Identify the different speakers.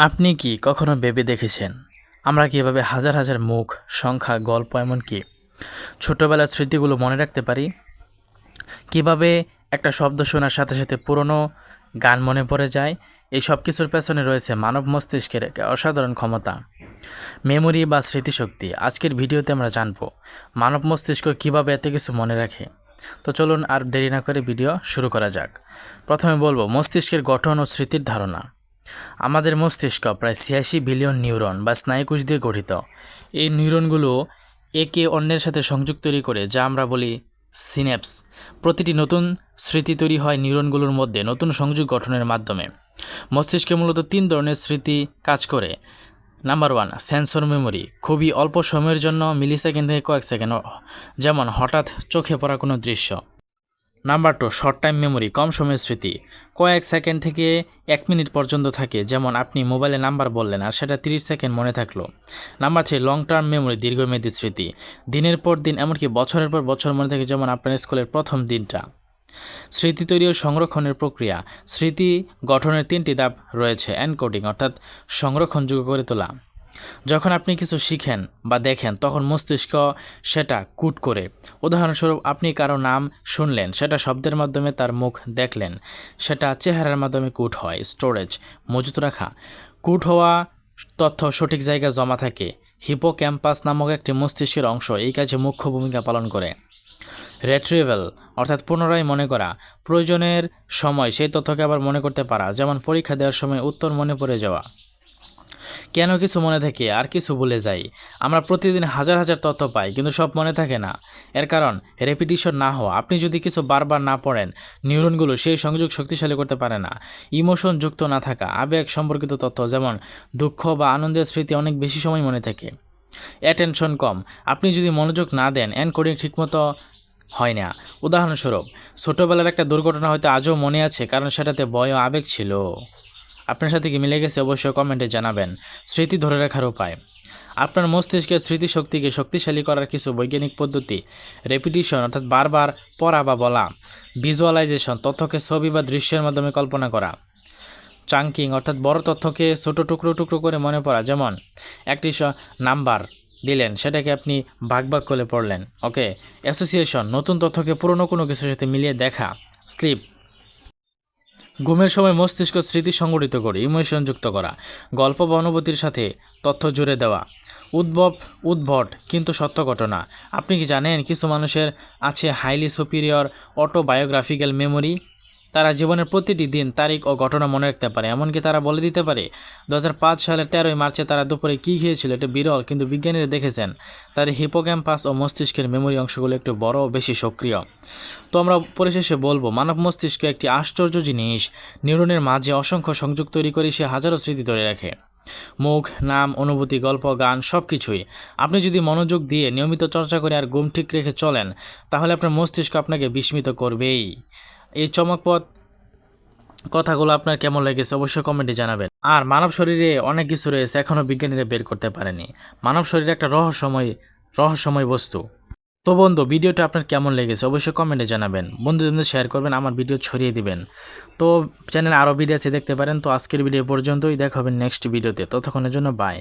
Speaker 1: আপনি কি কখনো ভেবে দেখেছেন? আমরা কীভাবে হাজার হাজার মুখ, সংখ্যা, গল্প এমনকি ছোটোবেলার স্মৃতিগুলো মনে রাখতে পারি? কীভাবে একটা শব্দ শোনার সাথে সাথে পুরনো গান মনে পড়ে যায়? এই সব কিছুর পেছনে রয়েছে মানব মস্তিষ্কের এক অসাধারণ ক্ষমতা। মেমোরি বা স্মৃতিশক্তি, আজকের ভিডিওতে আমরা জানব মানব মস্তিষ্ক কীভাবে এত কিছু মনে রাখে। তো চলুন আর দেরি না করে ভিডিও শুরু করা যাক। প্রথমে বলব, মস্তিষ্কের গঠন ও স্মৃতির ধারণা। আমাদের মস্তিষ্ক প্রায় ছিয়াশি বিলিয়ন নিউরন বা স্নায়ুকোষ দিয়ে গঠিত। এই নিউরনগুলো একে অন্যের সাথে সংযোগ তৈরি করে, যা আমরা বলি সিনেপস প্রতিটি নতুন স্মৃতি তৈরি হয় নিউরনগুলোর মধ্যে নতুন সংযোগ গঠনের মাধ্যমে। মস্তিষ্কে মূলত তিন ধরনের স্মৃতি কাজ করে। Number one, sensor memory. খুবই অল্প সময়ের জন্য মিলি সেকেন্ড থেকে কয়েক সেকেন্ড, যেমন হঠাৎ চোখে পড়া কোনো দৃশ্য। Number two short time memory কম সময়ের স্মৃতি। কয়েক সেকেন্ড থেকে এক মিনিট পর্যন্ত থাকে, যেমন আপনি মোবাইলে নাম্বার বললেন, আর সেটা তিরিশ সেকেন্ড মনে থাকল। Number three long term memory দীর্ঘমেয়াদী স্মৃতি। দিনের পর দিন, এমনকি বছরের পর বছর মনে থাকে, যেমন আপনার স্কুলের প্রথম দিনটা। স্মৃতি তৈরি ও সংরক্ষণের প্রক্রিয়া। স্মৃতি গঠনের তিনটি ধাপ রয়েছে এনকোডিং অর্থাৎ সংরক্ষণযোগ্য করে তোলা। যখন আপনি কিছু শিখেন বা দেখেন, তখন মস্তিষ্ক সেটা কুট করে। উদাহরণস্বরূপ, আপনি কারও নাম শুনলেন, সেটা শব্দের মাধ্যমে তার মুখ দেখলেন, সেটা চেহারার মাধ্যমে কুট হয় স্টোরেজ মজুত রাখা। কুট হওয়া তথ্য সঠিক জায়গায় জমা থাকে। হিপো ক্যাম্পাস নামক একটি মস্তিষ্কের অংশ, এই কাজে মুখ্য ভূমিকা পালন করে। রেট্রিভেল অর্থাৎ পুনরায় মনে করা। প্রয়োজনের সময় সেই তথ্যকে আবার মনে করতে পারা, যেমন পরীক্ষা দেওয়ার সময় উত্তর মনে পড়ে যাওয়া। কেন কিছু মনে থাকে আর কিছু ভুলে যাই। আমরা প্রতিদিন হাজার হাজার তথ্য পাই, কিন্তু সব মনে থাকে না। এর কারণ রেপিটিশন না হওয়া। আপনি যদি কিছু বারবার না পড়েন নিউরনগুলো সেই সংযোগ শক্তিশালী করতে পারে না। ইমোশন যুক্ত না থাকা, আবেগ সম্পর্কিত তথ্য যেমন দুঃখ বা আনন্দের স্মৃতি অনেক বেশি সময় মনে থাকে। অ্যাটেনশন কম। আপনি যদি মনোযোগ না দেন এনকোডিং ঠিকমতো হয় না। উদাহরণস্বরূপ, ছোটোবেলার একটা দুর্ঘটনা হয়তো আজও মনে আছে, কারণ সেটাতে ভয় ও আবেগ ছিল। আপনার সাথে কি মিলে গেছে অবশ্যই কমেন্টে জানাবেন। স্মৃতি ধরে রাখার উপায়। আপনার মস্তিষ্কের স্মৃতিশক্তিকে শক্তিশালী করার কিছু বৈজ্ঞানিক পদ্ধতি রেপিটিশন অর্থাৎ বারবার পড়া বা বলা ভিজুয়ালাইজেশন তথ্যকে ছবি বা দৃশ্যের মাধ্যমে কল্পনা করা চাঙ্কিং অর্থাৎ বড় তথ্যকে ছোট টুকরো টুকরো করে মনে পড়া, যেমন একটি নাম্বার দিলেন, সেটাকে আপনি ভাগ ভাগ করে পড়লেন ওকে অ্যাসোসিয়েশন নতুন তথ্যকে পুরনো কোনো কিছুর সাথে মিলিয়ে দেখা স্লিপ ঘুমের সময় মস্তিষ্ক স্মৃতি সংগঠিত করে, ইমোশন যুক্ত করা, গল্প বা অনুভূতির সাথে তথ্য জুড়ে দেওয়া। উদ্ভব, উদ্ভট, কিন্তু সত্য ঘটনা। আপনি কি জানেন কিছু মানুষের আছে হাইলি সুপিরিয়র অটোবায়োগ্রাফিক্যাল মেমোরি তারা জীবনের প্রতিটি দিন তারিখ ও ঘটনা মনে রাখতে পারে। এমনকি তারা বলে দিতে পারে দু হাজার পাঁচ সালের তেরোই মার্চে তারা দুপুরে কী খেয়েছিল এটা বিরল কিন্তু বিজ্ঞানীরা দেখেছেন। তার হিপোক্যাম্পাস ও মস্তিষ্কের মেমোরি অংশগুলো একটু বড় ও বেশি সক্রিয়। তো আমরা পরিশেষে বলব, মানব মস্তিষ্ক একটি আশ্চর্য জিনিস। নিউরনের মাঝে অসংখ্য সংযোগ তৈরি করে সে হাজারো স্মৃতি ধরে রাখে। মুখ, নাম, অনুভূতি, গল্প, গান সব কিছুই আপনি যদি মনোযোগ দিয়ে নিয়মিত চর্চা করে আর ঘুম ঠিক রেখে চলেন, তাহলে আপনার মস্তিষ্ক আপনাকে বিস্মিত করবেই। এই চমকপথ কথাগুলো আপনার কেমন লেগেছে অবশ্যই কমেন্টে জানাবেন। আর মানব শরীরে অনেক কিছু রয়েছে এখনও বিজ্ঞানীরা বের করতে পারেনি। মানব শরীরে একটা রহস্যময় রহস্যময় বস্তু। তো বন্ধু, ভিডিওটা আপনার কেমন লেগেছে অবশ্যই কমেন্টে জানাবেন। বন্ধুদের শেয়ার করবেন, আমার ভিডিও ছড়িয়ে দিবেন। তো চ্যানেল আরও ভিডিও আছে দেখতে পারেন। তো আজকের ভিডিও পর্যন্তই। দেখা হবে নেক্সট ভিডিওতে। ততক্ষণের জন্য বাই